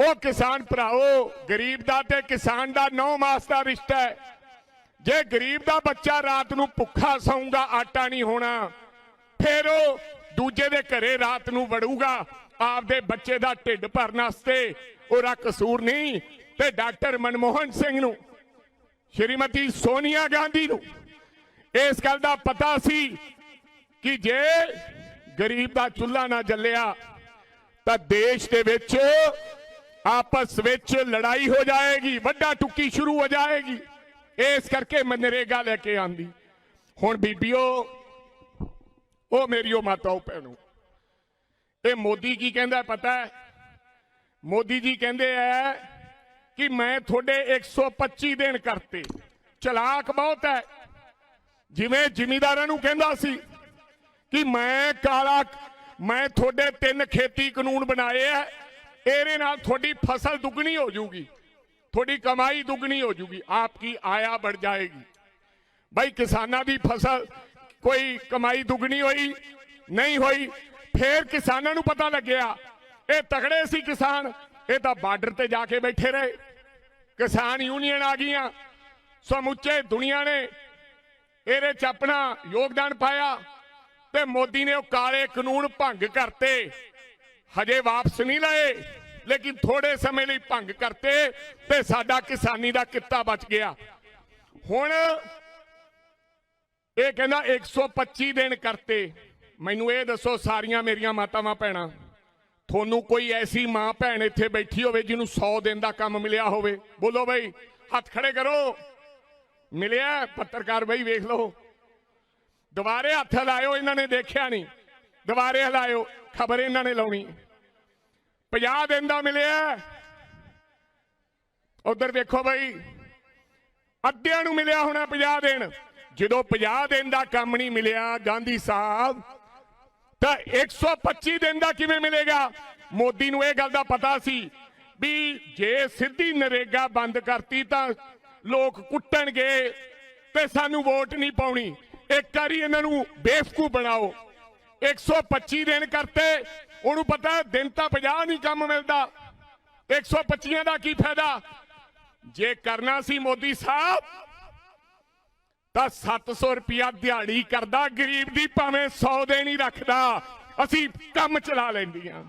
ਉਹ ਕਿਸਾਨ ਭਰਾਓ ਗਰੀਬ ਦਾ ਤੇ ਕਿਸਾਨ ਦਾ ਨੌ ਮਾਸ ਦਾ ਰਿਸ਼ਤਾ ਹੈ। ਜੇ ਗਰੀਬ ਦਾ ਬੱਚਾ ਰਾਤ ਨੂੰ ਭੁੱਖਾ ਸੌਂਗਾ ਆਟਾ ਨਹੀਂ ਹੋਣਾ, ਫਿਰ ਉਹ ਦੂਜੇ ਦੇ ਘਰੇ ਰਾਤ ਨੂੰ ਵੜੂਗਾ, ਆਪਦੇ ਬੱਚੇ ਦਾ ਢਿੱਡ ਭਰਨ ਵਾਸਤੇ। ਉਹਦਾ ਕਸੂਰ ਨਹੀਂ ਤੇ ਡਾਕਟਰ ਮਨਮੋਹਨ ਸਿੰਘ ਨੂੰ, ਸ਼੍ਰੀਮਤੀ ਸੋਨੀਆ ਗਾਂਧੀ ਨੂੰ। ਇਸ ਗੱਲ ਦਾ ਪਤਾ ਸੀ ਕਿ ਜੇ ਗਰੀਬ ਦਾ ਚੁੱਲ੍ਹਾ ਨਾ ਜੱਲਿਆ, ਤਾਂ ਦੇਸ਼ ਦੇ ਵਿੱਚ ਆਪਸ ਵਿੱਚ ਲੜਾਈ ਹੋ ਜਾਏਗੀ, ਵੱਡਾ ਟੁੱਕੀ ਸ਼ੁਰੂ ਹੋ ਜਾਏਗੀ। ਇਸ ਕਰਕੇ ਮਨਰੇਗਾ ਲੈ ਕੇ ਆਂਦੀ। ਹੁਣ ਬੀਬੀਓ, ਉਹ ਮੇਰੀ ਮੇਰੀਓ ਮਾਤਾਓ ਭੈਣੋ। ਇਹ ਮੋਦੀ ਕੀ ਕਹਿੰਦਾ ਪਤਾ ਹੈ? ਮੋਦੀ ਜੀ ਕਹਿੰਦੇ ਐ ਕਿ ਮੈਂ ਤੁਹਾਡੇ 125 ਦਿਨ ਕਰਤੇ। ਚਲਾਕ ਬਹੁਤ ਹੈ। ਜਿਵੇਂ ਜ਼ਿਮੀਦਾਰਾਂ ਨੂੰ ਕਹਿੰਦਾ ਸੀ ਕਿ ਮੈਂ ਕਾਲਾ, ਮੈਂ ਤੁਹਾਡੇ ਤਿੰਨ ਖੇਤੀ ਕਾਨੂੰਨ ਬਣਾਏ ਐ ਇਹਦੇ ਨਾਲ ਤੁਹਾਡੀ ਫਸਲ ਦੁੱਗਣੀ ਹੋ ਜਾਊਗੀ। ਤੁਹਾਡੀ ਕਮਾਈ ਦੁੱਗਣੀ ਹੋ ਜਾਊਗੀ। ਆਪਕੀ ਆਇਆ बढ़ ਜਾਏਗੀ। ਭਾਈ ਕਿਸਾਨਾਂ ਦੀ ਫਸਲ ਕੋਈ ਕਮਾਈ ਦੁੱਗਣੀ ਹੋਈ, ਨਹੀਂ ਹੋਈ, ਫੇਰ ਕਿਸਾਨਾਂ ਨੂੰ ਪਤਾ ਲੱਗਿਆ, ਇਹ ਤਗੜੇ ਸੀ ਕਿਸਾਨ, ਇਹ ਤਾਂ ਬਾਰਡਰ ਤੇ ਜਾ ਕੇ ਬੈਠੇ ਰਹੇ। ਕਿਸਾਨ ਯੂਨੀਅਨ ਆ ਗਈਆਂ, ਸਮੁੱਚੇ ਦੁਨੀਆ ਨੇ ਇਹਦੇ ਚ ਆਪਣਾ ਯੋਗਦਾਨ ਪਾਇਆ ਤੇ ਮੋਦੀ ਨੇ ਉਹ ਕਾਲੇ ਕਾਨੂੰਨ ਭੰਗ ਕਰਤੇ। ਹਜੇ ਵਾਪਸ ਨਹੀਂ ਲਏ, ਲੇਕਿਨ ਥੋੜੇ ਸਮੇਂ ਲਈ ਭੰਗ ਕਰਤੇ ਤੇ ਸਾਡਾ ਕਿਸਾਨੀ ਦਾ ਕਿੱਤਾ ਬਚ ਗਿਆ। ਹੁਣ ਇਹ ਕਹਿੰਦਾ 125 ਦਿਨ ਕਰਤੇ। ਮੈਨੂੰ ਇਹ ਦੱਸੋ, ਸਾਰੀਆਂ ਮੇਰੀਆਂ ਮਾਤਾਵਾਂ ਭੈਣਾਂ, ਤੁਹਾਨੂੰ ਕੋਈ ਐਸੀ ਮਾਂ ਭੈਣ ਇੱਥੇ ਬੈਠੀ ਹੋਵੇ ਜਿਹਨੂੰ 100 ਦਿਨ ਦਾ ਕੰਮ ਮਿਲਿਆ ਹੋਵੇ? ਬੋਲੋ ਬਈ, ਹੱਥ ਖੜੇ ਕਰੋ। ਮਿਲਿਆ, ਪੱਤਰਕਾਰ ਬਈ, ਵੇਖ ਲਓ। ਦੁਬਾਰੇ ਹੱਥ ਲਾਇਓ ਇਹਨਾਂ ਨੇ ਦੇਖਿਆ ਨਹੀਂ। ਦੁਬਾਰੇ ਹਲਾਇਓ। ਖਬਰ ਇਹਨਾਂ ਨੇ ਲਾਉਣੀ। 50 ਦਿਨ ਦਾ ਮਿਲਿਆ। ਉਧਰ ਦੇਖੋ ਬਈ, ਅੱਧਿਆਂ ਨੂੰ ਮਿਲਿਆ ਹੋਣਾ 50 ਦਿਨ। ਜਦੋਂ 50 ਦਿਨ ਦਾ ਕੰਮ ਨਹੀਂ ਮਿਲਿਆ ਗਾਂਧੀ ਸਾਹਿਬ, ਤਾਂ 125 ਦਿਨ ਦਾ ਕਿਵੇਂ ਮਿਲੇਗਾ? ਮੋਦੀ ਨੂੰ ਇਹ ਗੱਲ ਦਾ ਪਤਾ ਸੀ ਵੀ ਜੇ ਸਿੱਧੀ ਨਰੇਗਾ ਬੰਦ ਕਰਤੀ ਤਾਂ ਲੋਕ ਕੁੱਟਣਗੇ ਤੇ ਸਾਨੂੰ ਵੋਟ ਨਹੀਂ ਪਾਉਣੀ। ਇੱਕ ਵਾਰੀ ਇਹਨਾਂ ਨੂੰ ਬੇਵਕੂਫ ਬਣਾਓ। 125 ਦਿਨ ਕਰਤੇ, ਉਹਨੂੰ ਪਤਾ ਦਿਨ ਤਾਂ 50 ਨਹੀਂ ਕੰਮ ਮਿਲਦਾ। 125 ਦਾ ਕੀ ਫਾਇਦਾ? ਜੇ ਕਰਨਾ ਸੀ ਮੋਦੀ ਸਾਹਿਬ, ਤਾਂ 700 ਰੁਪਿਆ ਦਿਹਾੜੀ ਕਰਦਾ, ਗਰੀਬ ਦੀ ਭਾਵੇਂ 100 ਦੇ ਨਹੀਂ ਰੱਖਦਾ। ਅਸੀਂ ਕੰਮ ਚਲਾ ਲੈਂਦੀਆਂ।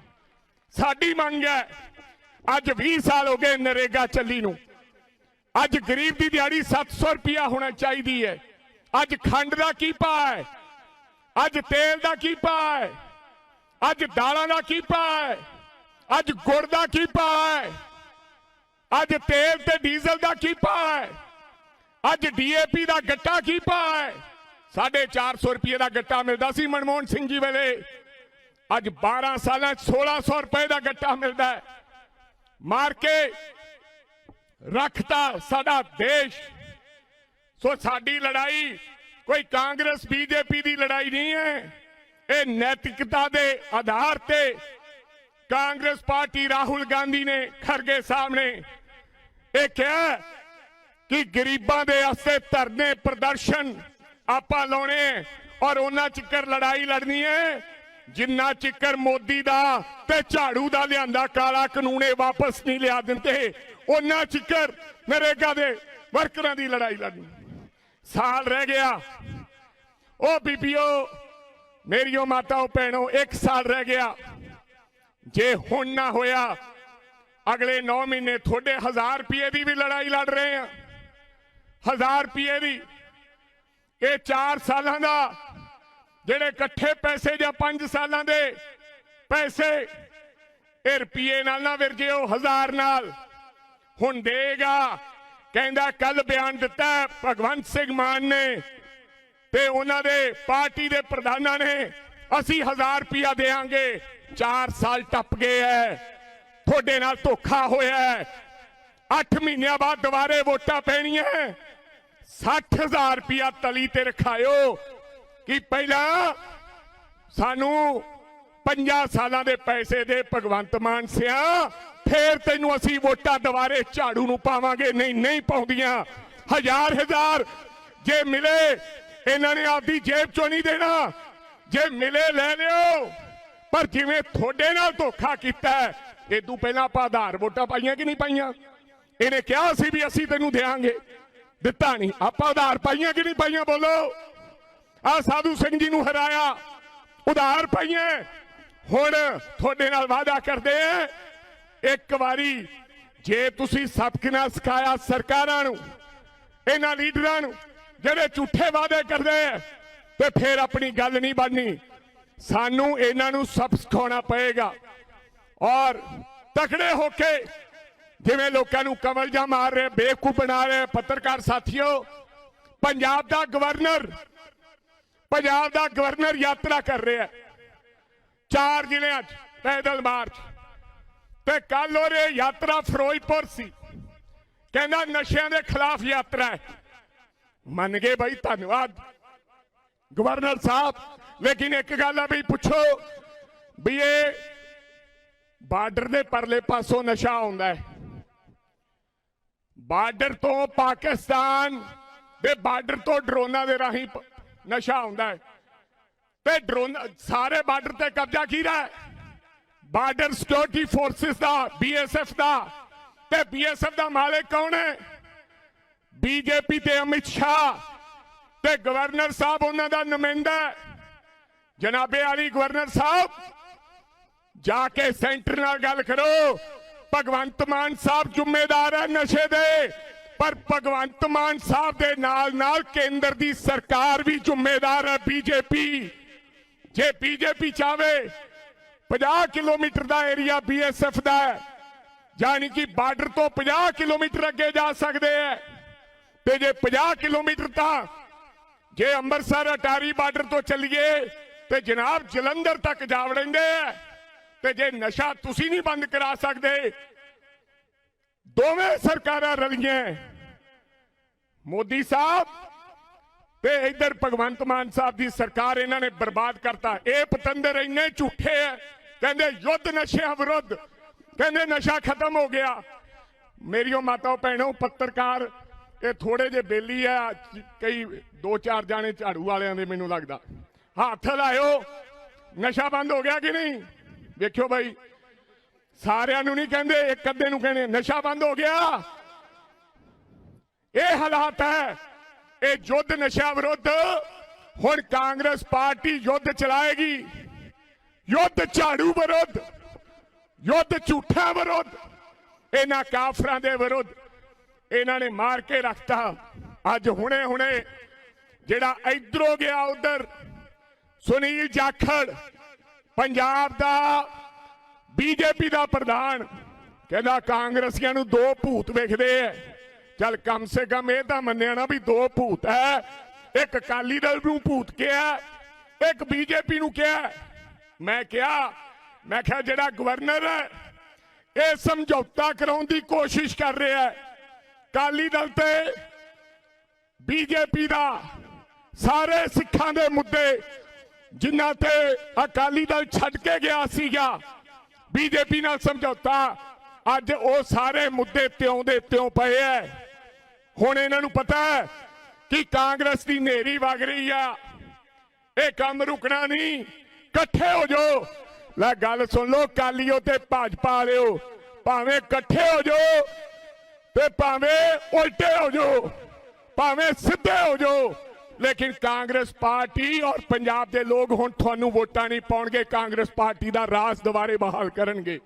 ਸਾਡੀ ਮੰਗ ਹੈ, ਅੱਜ 20 ਸਾਲ ਹੋ ਗਏ ਨਰੇਗਾ ਚੱਲੀ ਨੂੰ। ਅੱਜ ਗਰੀਬ ਦੀ ਦਿਹਾੜੀ 700 ਰੁਪਿਆ ਹੋਣਾ ਚਾਹੀਦੀ ਹੈ। ਅੱਜ ਖੰਡ ਦਾ ਕੀ ਭਾਅ ਹੈ? ਅੱਜ ਤੇਲ ਦਾ ਕੀ ਭਾਅ ਹੈ? ਅੱਜ ਦਾਲਾਂ ਦਾ ਕੀ ਭਾਅ ਹੈ? ਅੱਜ ਗੁੜ ਦਾ ਕੀ ਭਾਅ ਹੈ? ਅੱਜ ਤੇਲ ਤੇ ਡੀਜ਼ਲ ਦਾ ਕੀ ਭਾਅ ਹੈ? ਅੱਜ ਡੀਏਪੀ ਦਾ ਗੱਟਾ ਕੀ ਭਾਅ ਹੈ? 450 ਰੁਪਏ ਦਾ ਗੱਟਾ ਮਿਲਦਾ ਸੀ ਮਨਮੋਹਨ ਸਿੰਘ ਜੀ ਵੇਲੇ। ਅੱਜ 12 ਸਾਲਾਂ 'ਚ 1600 ਰੁਪਏ ਦਾ ਗੱਟਾ ਮਿਲਦਾ ਹੈ। ਮਾਰ ਕੇ ਰੱਖਤਾ ਸਾਡਾ ਦੇਸ਼। ਸੋ ਸਾਡੀ ਲੜਾਈ ਕੋਈ ਕਾਂਗਰਸ ਬੀਜੇਪੀ ਦੀ ਲੜਾਈ ਨਹੀਂ ਹੈ। ਇਹ ਨੈਤਿਕਤਾ ਦੇ ਆਧਾਰ ਤੇ ਕਾਂਗਰਸ ਪਾਰਟੀ ਰਾਹੁਲ ਗਾਂਧੀ ਨੇ ਖਰਗੇ ਸਾਹਿਬ ਨੇ ਇਹ ਕਿਹਾ ਕਿ ਗਰੀਬਾਂ ਦੇ ਵਾਸਤੇ ਧਰਨੇ ਪ੍ਰਦਰਸ਼ਨ ਆਪਾਂ ਲਾਉਣੇ ਔਰ ਉਹਨਾਂ ਚਿੱਕਰ ਲੜਾਈ ਲੜਨੀ ਹੈ। ਜਿੰਨਾ ਚਿੱਕਰ ਮੋਦੀ ਦਾ ਤੇ ਝਾੜੂ ਦਾ ਲਿਆਂਦਾ, ਕਾਲਾ ਕਾਨੂੰਨ ਇਹ ਵਾਪਸ ਨਹੀਂ ਲਿਆ ਦਿੰਦੇ। ਉਹਨਾਂ ਚਿੱਕਰ ਨਰੇਗਾ ਦੇ ਵਰਕਰਾਂ ਦੀ ਲੜਾਈ ਲੜਨੀ ਸਾਲ ਰਹਿ ਗਿਆ। ਉਹ ਬੀਬੀਓ, ਮੇਰੀਓ ਮਾਤਾਓ, ਭੈਣੋ, ਇੱਕ ਸਾਲ ਰਹਿ ਗਿਆ। ਜੇ ਹੁਣ ਨਾ ਹੋਇਆ, ਅਗਲੇ 9 ਮਹੀਨੇ ਤੁਹਾਡੇ 1000 ਰੁਪਏ ਦੀ ਵੀ ਲੜਾਈ ਲੜ ਰਹੇ ਆ। 1000 ਰੁਪਏ ਦੀ। ਇਹ 4 ਸਾਲਾਂ ਦਾ, ਜਿਹੜੇ ਇਕੱਠੇ ਪੈਸੇ ਜਾਂ 5 ਸਾਲਾਂ ਦੇ ਪੈਸੇ, ਇਹ ਰੁਪਏ ਨਾਲ ਨਾ ਵਿਰਜਿਓ 1000 ਨਾਲ। ਹੁਣ ਦੇਗਾ। ਕਹਿੰਦਾ ਕੱਲ ਬਿਆਨ ਦਿੱਤਾ ਭਗਵੰਤ ਸਿੰਘ ਮਾਨ ਨੇ ਤੇ ਉਹਨਾਂ ਦੇ ਪਾਰਟੀ ਦੇ ਪ੍ਰਧਾਨਾਂ ਨੇ, ਅਸੀਂ 1000 ਰੁਪਇਆ ਦੇਾਂਗੇ 4 ਸਾਲ ਟੱਪ ਗਏ ਐ, ਤੁਹਾਡੇ ਨਾਲ ਧੋਖਾ ਹੋਇਆ ਹੈ 8 ਮਹੀਨਿਆਂ ਬਾਅਦ ਦੁਬਾਰੇ ਵੋਟਾਂ ਪੈਣੀਆਂ 60000 ਰੁਪਇਆ ਤਲੀ ਤੇ ਰਖਾਇਓ, ਕਿ ਪਹਿਲਾਂ ਸਾਨੂੰ 50 ਸਾਲਾਂ ਦੇ ਪੈਸੇ ਦੇ ਭਗਵੰਤ ਮਾਨ ਸਿਆ ਫੇਰ ਤੈਨੂੰ ਅਸੀਂ ਵੋਟਾਂ ਦੁਬਾਰੇ ਝਾੜੂ ਨੂੰ ਪਾਵਾਂਗੇ। ਨਹੀਂ ਨਹੀਂ ਪਾਉਂਦੀਆਂ। ਹਜ਼ਾਰ ਹਜ਼ਾਰ ਜੇ ਮਿਲੇ, ਇਹਨਾਂ ਨੇ ਆਪਦੀ ਜੇਬ ਚੋਂ ਨਹੀਂ ਦੇਣਾ। ਜੇ ਮਿਲੇ, ਲੈ ਲਿਓ। ਪਰ ਜਿਵੇਂ ਤੁਹਾਡੇ ਨਾਲ ਧੋਖਾ ਕੀਤਾ ਇਦੋਂ ਪਹਿਲਾਂ ਆਪਾਂ ਆਧਾਰ ਵੋਟਾਂ ਪਾਈਆਂ ਕਿ ਨਹੀਂ ਪਾਈਆਂ? ਇਹਨੇ ਕਿਹਾ ਸੀ ਵੀ ਅਸੀਂ ਤੈਨੂੰ ਦੇਾਂਗੇ ਦਿੱਤਾ ਨਹੀਂ। ਆਪਾਂ ਆਧਾਰ ਪਾਈਆਂ ਕਿ ਨਹੀਂ ਪਾਈਆਂ? ਬੋਲੋ। ਆ ਸਾਧੂ ਸਿੰਘ ਜੀ ਨੂੰ ਹਰਾਇਆ। ਉਧਾਰ ਪਾਈਏ ਹੁਣ ਤੁਹਾਡੇ ਨਾਲ ਵਾਅਦਾ ਕਰਦੇ ਆ ਇੱਕ ਵਾਰੀ ਜੇ ਤੁਸੀਂ ਸਬਕ ਨਾਲ ਸਿਖਾਇਆ ਸਰਕਾਰਾਂ ਨੂੰ, ਇਹਨਾਂ ਲੀਡਰਾਂ ਨੂੰ, ਜਿਹੜੇ ਝੂਠੇ ਵਾਅਦੇ ਕਰਦੇ ਆ, ਤੇ ਫਿਰ ਆਪਣੀ ਗੱਲ ਨਹੀਂ ਬਣਨੀ। ਸਾਨੂੰ ਇਹਨਾਂ ਨੂੰ ਸਬਕ ਸਿਖਾਉਣਾ ਪਏਗਾ। ਔਰ ਤਕੜੇ ਹੋ ਕੇ ਜਿਵੇਂ ਲੋਕਾਂ ਨੂੰ ਕਮਲਜਾ ਮਾਰ ਰਹੇ, ਬੇਵਕੂਫ ਬਣਾ ਰਹੇ ਪੱਤਰਕਾਰ ਸਾਥੀਓ, ਪੰਜਾਬ ਦਾ ਗਵਰਨਰ, ਪੰਜਾਬ ਦਾ ਗਵਰਨਰ ਯਾਤਰਾ ਕਰ ਰਿਹਾ। ਚਾਰ ਜ਼ਿਲ੍ਹਿਆਂ 'ਚ ਪੈਦਲ ਮਾਰਚ। ਤੇ ਕੱਲ ਉਹਰੇ ਯਾਤਰਾ ਫਿਰੋਜ਼ਪੁਰ ਸੀ। ਕਹਿੰਦਾ ਨਸ਼ਿਆਂ ਦੇ ਖਿਲਾਫ ਯਾਤਰਾ ਹੈ। ਮੰਨ ਗਏ ਬਾਈ ਧੰਨਵਾਦ। ਗਵਰਨਰ ਸਾਹਿਬ, ਲੇਕਿਨ ਇੱਕ ਗੱਲ ਆ ਵੀ ਪੁੱਛੋ ਵੀ ਇਹ ਬਾਰਡਰ ਦੇ ਪਰਲੇ ਪਾਸੋਂ ਨਸ਼ਾ ਆਉਂਦਾ ਹੈ। ਬਾਰਡਰ ਤੋਂ ਪਾਕਿਸਤਾਨ ਦੇ ਬਾਰਡਰ ਤੋਂ ਡਰੋਨਾਂ ਦੇ ਰਾਹੀਂ ਨਸ਼ਾ ਆਉਂਦਾ ਹੈ। ਤੇ ਡਰੋਨ ਸਾਰੇ ਬਾਰਡਰ ਤੇ ਕਬਜ਼ਾ ਕੀਤਾ ਹੈ? ਬਾਰਡਰ ਸਿਕਿਉਰਿਟੀ ਫੋਰਸਿਸ ਦਾ ਬੀਐਸਐਫ ਦਾ। ਤੇ ਬੀਐਸਐਫ ਦਾ ਮਾਲਕ ਕੌਣ ਹੈ? ਬੀਜੇਪੀ ਤੇ ਅਮਿਤ ਸ਼ਾਹ। ਤੇ ਗਵਰਨਰ ਸਾਹਿਬ ਉਹਨਾਂ ਦਾ ਨੁਮਾਇੰਦਾ ਜਨਾਬੇ ਆਲੀ ਗਵਰਨਰ ਸਾਹਿਬ, ਜਾ ਕੇ ਸੈਂਟਰ ਨਾਲ ਗੱਲ ਕਰੋ। ਭਗਵੰਤ ਮਾਨ ਸਾਹਿਬ ਜ਼ਿੰਮੇਦਾਰ ਹੈ ਨਸ਼ੇ ਦੇ। ਪਰ ਭਗਵੰਤ ਮਾਨ ਸਾਹਿਬ ਦੇ ਨਾਲ ਨਾਲ ਕੇਂਦਰ ਦੀ ਸਰਕਾਰ ਵੀ ਜ਼ਿੰਮੇਦਾਰ ਹੈ ਬੀਜੇਪੀ ਜੇ ਬੀਜੇਪੀ ਚਾਵੇ 50 ਕਿਲੋਮੀਟਰ ਦਾ ਏਰੀਆ ਬੀਐਸਐਫ ਦਾ ਹੈ। ਯਾਨੀ ਕਿ ਬਾਰਡਰ ਤੋਂ 50 ਕਿਲੋਮੀਟਰ ਅੱਗੇ ਜਾ ਸਕਦੇ ਹੈ। ਤੇ ਜੇ 50 ਕਿਲੋਮੀਟਰ ਤਾਂ ਜੇ ਅੰਮ੍ਰਿਤਸਰ, ਅਟਾਰੀ ਬਾਰਡਰ ਤੋਂ ਚੱਲੀਏ, ਤੇ ਜਨਾਬ ਜਲੰਧਰ ਤੱਕ ਜਾ ਵੜेंगे ਤੇ ਜੇ ਨਸ਼ਾ ਤੁਸੀਂ ਨਹੀਂ ਬੰਦ ਕਰਾ ਸਕਦੇ, ਦੋਵੇਂ ਸਰਕਾਰਾਂ ਰਲੀਆਂ ਮੋਦੀ ਸਾਹਿਬ ਤੇ ਇਧਰ ਭਗਵੰਤ ਮਾਨ ਸਾਹਿਬ ਦੀ ਸਰਕਾਰ ਇਹਨਾਂ ਨੇ ਬਰਬਾਦ ਕਰਤਾ। ਇਹ ਪਤੰਦਰ ਇੰਨੇ ਝੂਠੇ ਐ ਕਹਿੰਦੇ, ਯੁੱਧ ਨਸ਼ਿਆਂ ਵਿਰੁੱਧ। ਕਹਿੰਦੇ, ਨਸ਼ਾ ਖਤਮ ਹੋ ਗਿਆ। ਮੇਰੀਓ ਮਾਤਾਓ ਭੈਣੋ, ਪੱਤਰਕਾਰ, ਇਹ ਥੋੜੇ ਜਿਹੇ ਬੇਲੀ ਆ, ਕਈ ਦੋ ਚਾਰ ਜਾਣੇ ਝਾੜੂ ਵਾਲਿਆਂ ਦੇ ਮੈਨੂੰ ਲੱਗਦਾ। ਹੱਥ ਲਾਇਓ। ਨਸ਼ਾ ਬੰਦ ਹੋ ਗਿਆ ਕਿ ਨਹੀਂ? ਵੇਖਿਓ ਬਾਈ। ਸਾਰਿਆਂ ਨੂੰ ਨਹੀਂ ਕਹਿੰਦੇ, ਇੱਕ ਅੱਧੇ ਨੂੰ ਕਹਿੰਦੇ, ਨਸ਼ਾ ਬੰਦ ਹੋ ਗਿਆ। ਇਹ ਹਾਲਾਤ ਹੈ, ਇਹ ਯੁੱਧ ਨਸ਼ਾ ਵਿਰੁੱਧ। ਹੁਣ ਕਾਂਗਰਸ ਪਾਰਟੀ ਯੁੱਧ ਚਲਾਏਗੀ। ਯੁੱਧ ਝਾੜੂ ਵਿਰੁੱਧ, ਯੁੱਧ ਝੂਠਾ ਵਿਰੁੱਧ, ਇਹਨਾਂ ਕਾਫਰਾਂ ਦੇ ਵਿਰੁੱਧ ਇਹਨਾਂ ਨੇ ਮਾਰ ਕੇ ਰੱਖਤਾ। ਅੱਜ ਹੁਣੇ ਹੁਣੇ ਜਿਹੜਾ ਇਧਰੋਂ ਗਿਆ ਉਧਰ, ਸੁਨੀਲ ਜਾਖੜ, ਪੰਜਾਬ ਦਾ ਬੀਜੇਪੀ ਦਾ ਪ੍ਰਧਾਨ, ਕਹਿੰਦਾ ਕਾਂਗਰਸੀਆਂ ਨੂੰ ਦੋ ਭੂਤ ਵੇਖਦੇ ਐ। ਚੱਲ ਕਮ ਸੇ ਕਮ ਇਹ ਤਾਂ ਮੰਨਿਆ ਨਾ ਵੀ ਦੋ ਭੂਤ ਐ। ਇੱਕ ਅਕਾਲੀ ਦਲ ਨੂੰ ਭੂਤ ਕਿਹਾ, ਇੱਕ ਬੀਜੇਪੀ ਨੂੰ ਕਿਹਾ। ਮੈਂ ਕਿਹਾ ਮੈਂ ਕਿਹਾ ਜਿਹੜਾ ਗਵਰਨਰ ਹੈ, ਇਹ ਸਮਝੌਤਾ ਕਰਾਉਣ ਦੀ ਕੋਸ਼ਿਸ਼ ਕਰ ਰਿਹਾ ਹੈ। ਅਕਾਲੀ ਦਲ ਤੇ ਬੀਜੇਪੀ ਦਾ ਸਾਰੇ ਸਿੱਖਾਂ ਦੇ ਮੁੱਦੇ, ਜਿਨ੍ਹਾਂ ਤੇ ਅਕਾਲੀ ਦਲ ਛੱਡ ਕੇ ਗਿਆ ਸੀਗਾ, ਬੀਜੇਪੀ ਨਾਲ ਸਮਝੌਤਾ, ਅੱਜ ਉਹ ਸਾਰੇ ਮੁੱਦੇ ਤਿਉਂ ਦੇ ਤਿਉਂ ਪਏ ਐ ਹੁਣ ਇਹਨਾਂ ਨੂੰ ਪਤਾ ਹੈ ਕਿ ਕਾਂਗਰਸ ਦੀ ਨੇਰੀ ਵਗ ਰਹੀ ਆ। ਇਹ ਕੰਮ ਰੁਕਣਾ ਨਹੀਂ। ਇਕੱਠੇ ਹੋ ਜਾਓ। ਲੈ ਗੱਲ ਸੁਣ ਲਓ ਕਾਲੀਓ ਤੇ ਭਾਜਪਾ ਵਾਲਿਓ, ਭਾਵੇਂ ਇਕੱਠੇ ਹੋ ਜਾਓ ਤੇ ਭਾਵੇਂ ਉਲਟੇ ਹੋ ਜਾਓ, ਭਾਵੇਂ ਸਿੱਧੇ ਹੋ ਜਾਓ, ਲੇਕਿਨ ਕਾਂਗਰਸ ਪਾਰਟੀ ਔਰ ਪੰਜਾਬ ਦੇ ਲੋਕ ਹੁਣ ਤੁਹਾਨੂੰ ਵੋਟਾਂ ਨਹੀਂ ਪਾਉਣਗੇ, ਕਾਂਗਰਸ ਪਾਰਟੀ ਦਾ ਰਾਜ ਦੁਬਾਰੇ ਬਹਾਲ ਕਰਨਗੇ।